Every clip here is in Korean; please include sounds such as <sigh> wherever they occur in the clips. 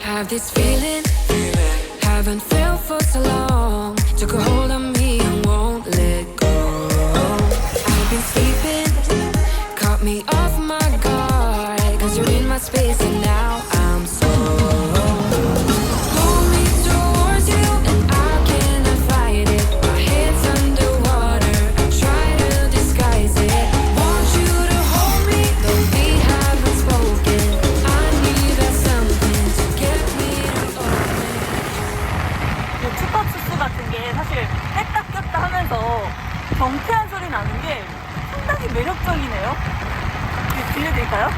Have this feeling, haven't felt for so long. Took a hold 추파추스 같은 게 사실 뺐다 꼈다 하면서 경쾌한 소리 나는 게 상당히 매력적이네요. 들려드릴까요?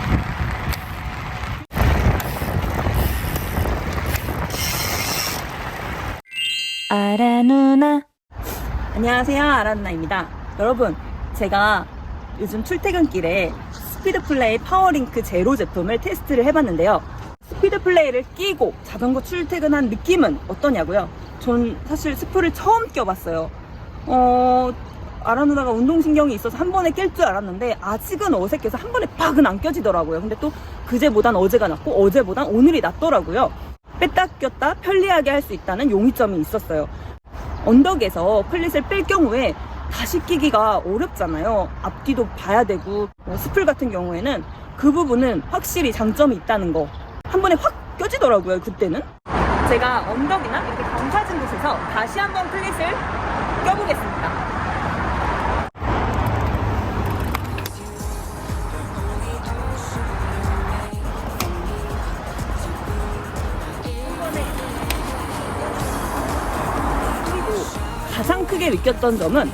아라 누나 안녕하세요 아라 누나입니다 여러분 제가 요즘 출퇴근길에 스피드 플레이 파워링크 제로 제품을 테스트를 해봤는데요 스피드 플레이를 끼고 자전거 출퇴근한 느낌은 어떠냐고요 전 사실 스프를 처음 껴봤어요 어 아라 누나가 운동신경이 있어서 한 번에 낄줄 알았는데 아직은 어색해서 한 번에 팍은 안 껴지더라고요 근데 또 그제보단 어제가 낫고 어제보단 오늘이 낫더라고요 뺐다 꼈다 편리하게 할 수 있다는 용이점이 있었어요. 언덕에서 클릿을 뺄 경우에 다시 끼기가 어렵잖아요. 앞뒤도 봐야 되고 뭐 스플 같은 경우에는 그 부분은 확실히 장점이 있다는 거. 한 번에 확 껴지더라고요. 그때는. 제가 언덕이나 이렇게 경사진 곳에서 다시 한번 클릿을 껴보겠습니다. 가장 크게 느꼈던 점은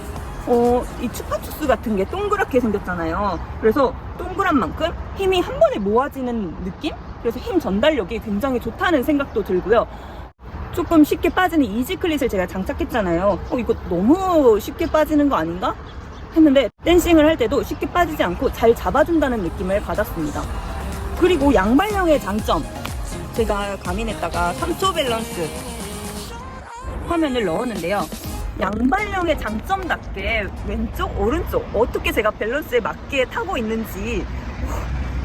어, 이 추파추스 같은 게 동그랗게 생겼잖아요. 그래서 동그란 만큼 힘이 한 번에 모아지는 느낌? 그래서 힘 전달력이 굉장히 좋다는 생각도 들고요. 조금 쉽게 빠지는 이지 클릿을 제가 장착했잖아요. 어, 이거 너무 쉽게 빠지는 거 아닌가? 했는데 댄싱을 할 때도 쉽게 빠지지 않고 잘 잡아준다는 느낌을 받았습니다. 그리고 양발형의 장점. 제가 가민했다가 3초 밸런스 화면을 넣었는데요. 양발령의 장점답게 왼쪽, 오른쪽 어떻게 제가 밸런스에 맞게 타고 있는지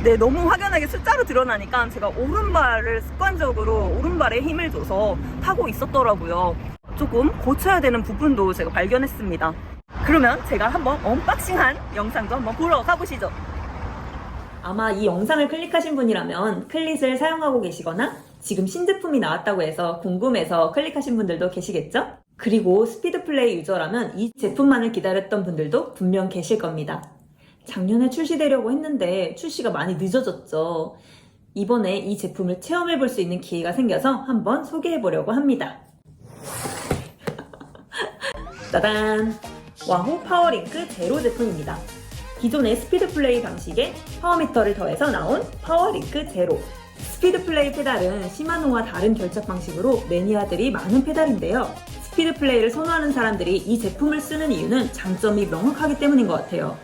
네, 너무 확연하게 숫자로 드러나니까 제가 오른발을 습관적으로 오른발에 힘을 줘서 타고 있었더라고요. 조금 고쳐야 되는 부분도 제가 발견했습니다. 그러면 제가 한번 언박싱한 영상도 한번 보러 가보시죠. 아마 이 영상을 클릭하신 분이라면 클릿을 사용하고 계시거나 지금 신제품이 나왔다고 해서 궁금해서 클릭하신 분들도 계시겠죠? 그리고 스피드 플레이 유저라면 이 제품만을 기다렸던 분들도 분명 계실 겁니다. 작년에 출시되려고 했는데 출시가 많이 늦어졌죠. 이번에 이 제품을 체험해 볼 수 있는 기회가 생겨서 한번 소개해 보려고 합니다. <laughs> 짜잔! 와호 파워링크 제로 제품입니다. 기존의 스피드 플레이 방식에 파워미터를 더해서 나온 파워링크 제로. 스피드 플레이 페달은 시마노와 다른 결착 방식으로 매니아들이 많은 페달인데요. 스피드 플레이를 선호하는 사람들이 이 제품을 쓰는 이유는 장점이 명확하기 때문인 것 같아요.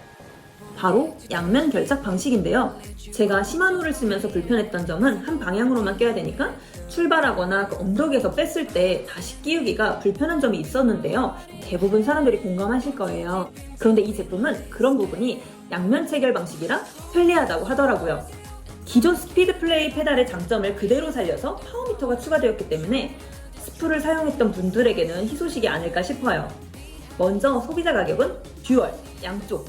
바로 양면 결착 방식인데요. 제가 시마노를 쓰면서 불편했던 점은 한 방향으로만 껴야 되니까 출발하거나 그 언덕에서 뺐을 때 다시 끼우기가 불편한 점이 있었는데요. 대부분 사람들이 공감하실 거예요. 그런데 이 제품은 그런 부분이 양면 체결 방식이라 편리하다고 하더라고요. 기존 스피드 플레이 페달의 장점을 그대로 살려서 파워미터가 추가되었기 때문에 스프를 사용했던 분들에게는 희소식이 아닐까 싶어요. 먼저 소비자 가격은 듀얼, 양쪽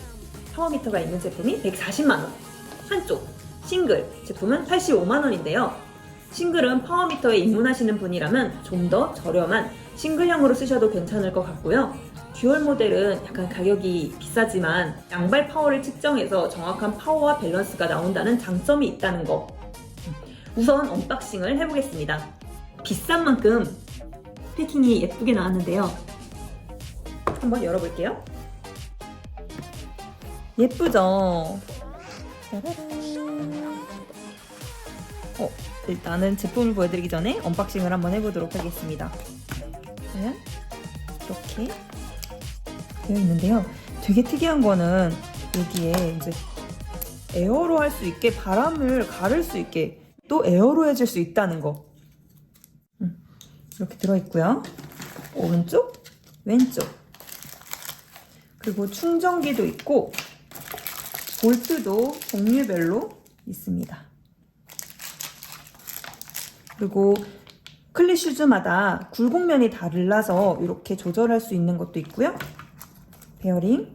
파워미터가 있는 제품이 140만원, 한쪽 싱글 제품은 85만원인데요. 싱글은 파워미터에 입문하시는 분이라면 좀 더 저렴한 싱글형으로 쓰셔도 괜찮을 것 같고요. 듀얼 모델은 약간 가격이 비싸지만 양발 파워를 측정해서 정확한 파워와 밸런스가 나온다는 장점이 있다는 거. 우선 언박싱을 해보겠습니다. 비싼 만큼 패킹이 예쁘게 나왔는데요. 한번 열어볼게요. 예쁘죠? 짜라란. 어, 일단은 제품을 보여드리기 전에 언박싱을 한번 해보도록 하겠습니다. 네, 이렇게 되어 있는데요. 되게 특이한 거는 여기에 이제 에어로 할 수 있게 바람을 가를 수 있게 또 에어로 해줄 수 있다는 거. 음, 이렇게 들어있고요. 오른쪽, 왼쪽. 그리고 충전기도 있고 볼트도 종류별로 있습니다. 그리고 클릿 슈즈마다 굴곡면이 달라서 이렇게 조절할 수 있는 것도 있고요. 베어링,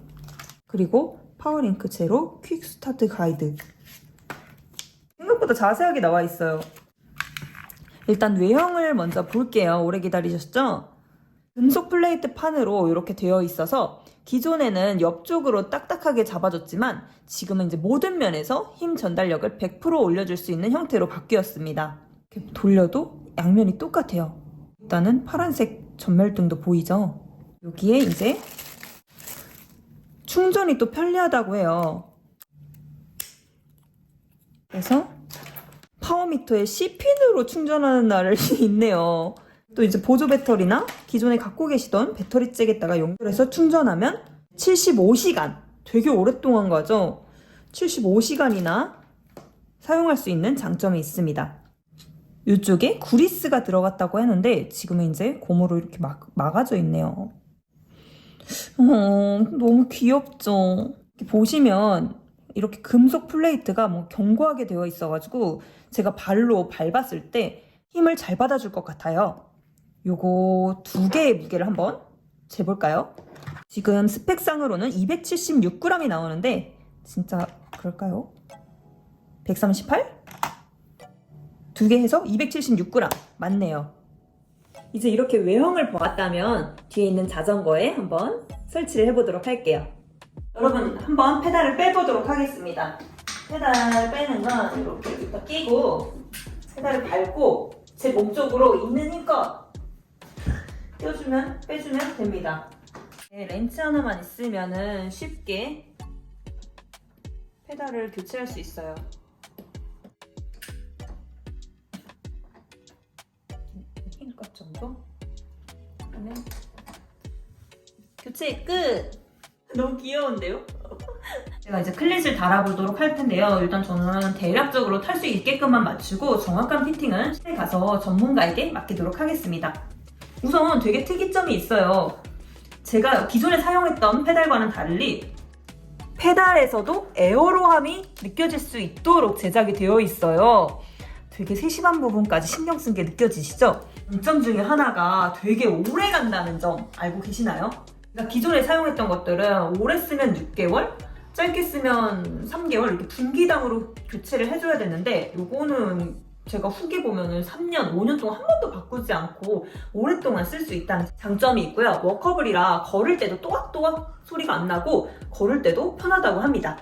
그리고 파워링크 제로 퀵 스타트 가이드. 생각보다 자세하게 나와 있어요. 일단 외형을 먼저 볼게요. 오래 기다리셨죠? 금속 플레이트 판으로 이렇게 되어 있어서 기존에는 옆쪽으로 딱딱하게 잡아줬지만 지금은 이제 모든 면에서 힘 전달력을 100% 올려줄 수 있는 형태로 바뀌었습니다. 돌려도 양면이 똑같아요. 일단은 파란색 전멸등도 보이죠? 여기에 이제 충전이 또 편리하다고 해요. 그래서 파워미터에 C핀으로 충전하는 날이 <laughs> 있네요. 또 이제 보조 배터리나 기존에 갖고 계시던 배터리 잭에다가 연결해서 충전하면 75시간 되게 오랫동안 가죠. 75시간이나 사용할 수 있는 장점이 있습니다. 이쪽에 구리스가 들어갔다고 했는데 지금은 이제 고무로 이렇게 막, 막아져 있네요. 어, 너무 귀엽죠. 보시면 이렇게 금속 플레이트가 뭐 견고하게 되어 있어가지고 제가 발로 밟았을 때 힘을 잘 받아줄 것 같아요. 요거 두 개의 무게를 한번 재볼까요? 지금 스펙상으로는 276g이 나오는데 진짜 그럴까요? 138? 두 개 해서 276g 맞네요. 이제 이렇게 외형을 보았다면 뒤에 있는 자전거에 한번 설치를 해보도록 할게요. 여러분 한번 페달을 빼보도록 하겠습니다. 페달 빼는 건 이렇게부터 끼고 페달을 밟고 제 몸 쪽으로 있는 힘껏 떼어주면 빼주면 됩니다. 네, 렌치 하나만 있으면은 쉽게 페달을 교체할 수 있어요. 힘껏 정도 하면 교체 끝! <laughs> 너무 귀여운데요? <laughs> 제가 이제 클릿을 달아보도록 할 텐데요. 일단 저는 대략적으로 탈 수 있게끔만 맞추고 정확한 피팅은 실에 가서 전문가에게 맡기도록 하겠습니다. 우선 되게 특이점이 있어요. 제가 기존에 사용했던 페달과는 달리 페달에서도 에어로함이 느껴질 수 있도록 제작이 되어 있어요. 되게 세심한 부분까지 신경 쓴 게 느껴지시죠? 장점 중에 하나가 되게 오래 간다는 점 알고 계시나요? 그러니까 기존에 사용했던 것들은 오래 쓰면 6개월, 짧게 쓰면 3개월 이렇게 분기당으로 교체를 해줘야 되는데 요거는 제가 후기 보면은 3년, 5년 동안 한 번도 바꾸지 않고 오랫동안 쓸 수 있다는 장점이 있고요. 워커블이라 걸을 때도 또각또각 소리가 안 나고 걸을 때도 편하다고 합니다.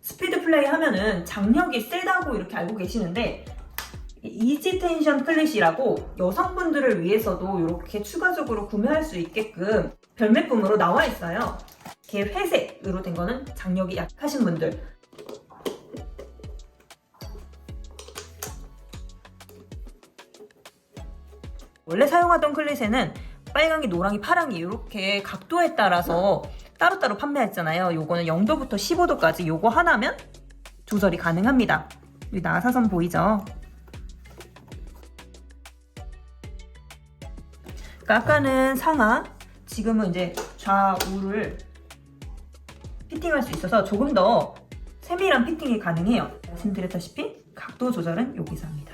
스피드 플레이 하면은 장력이 세다고 이렇게 알고 계시는데 이지 텐션 클릿이라고 여성분들을 위해서도 이렇게 추가적으로 구매할 수 있게끔 별매품으로 나와 있어요. 이렇게 회색으로 된 거는 장력이 약하신 분들. 원래 사용하던 클릿에는 빨강이, 노랑이, 파랑이 이렇게 각도에 따라서 따로따로 판매했잖아요. 요거는 0도부터 15도까지 요거 하나면 조절이 가능합니다. 여기 나사선 보이죠? 그러니까 아까는 상하, 지금은 이제 좌우를 피팅할 수 있어서 조금 더 세밀한 피팅이 가능해요. 말씀드렸다시피 각도 조절은 여기서 합니다.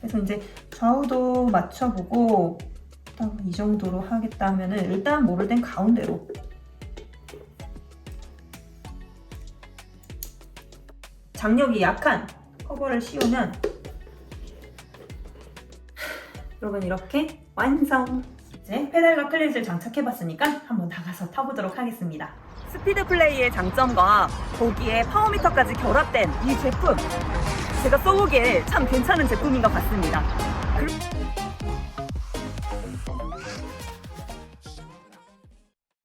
그래서 이제 좌우도 맞춰보고 딱이 정도로 하겠다 하면은 일단 모를 땐 가운데로 장력이 약한 커버를 씌우면 여러분 이렇게 완성! 이제 페달과 클릿을 장착해봤으니까 한번 나가서 타보도록 하겠습니다. 스피드 플레이의 장점과 거기에 파워미터까지 결합된 이 제품 제가 써보기에 참 괜찮은 제품인 것 같습니다. 그-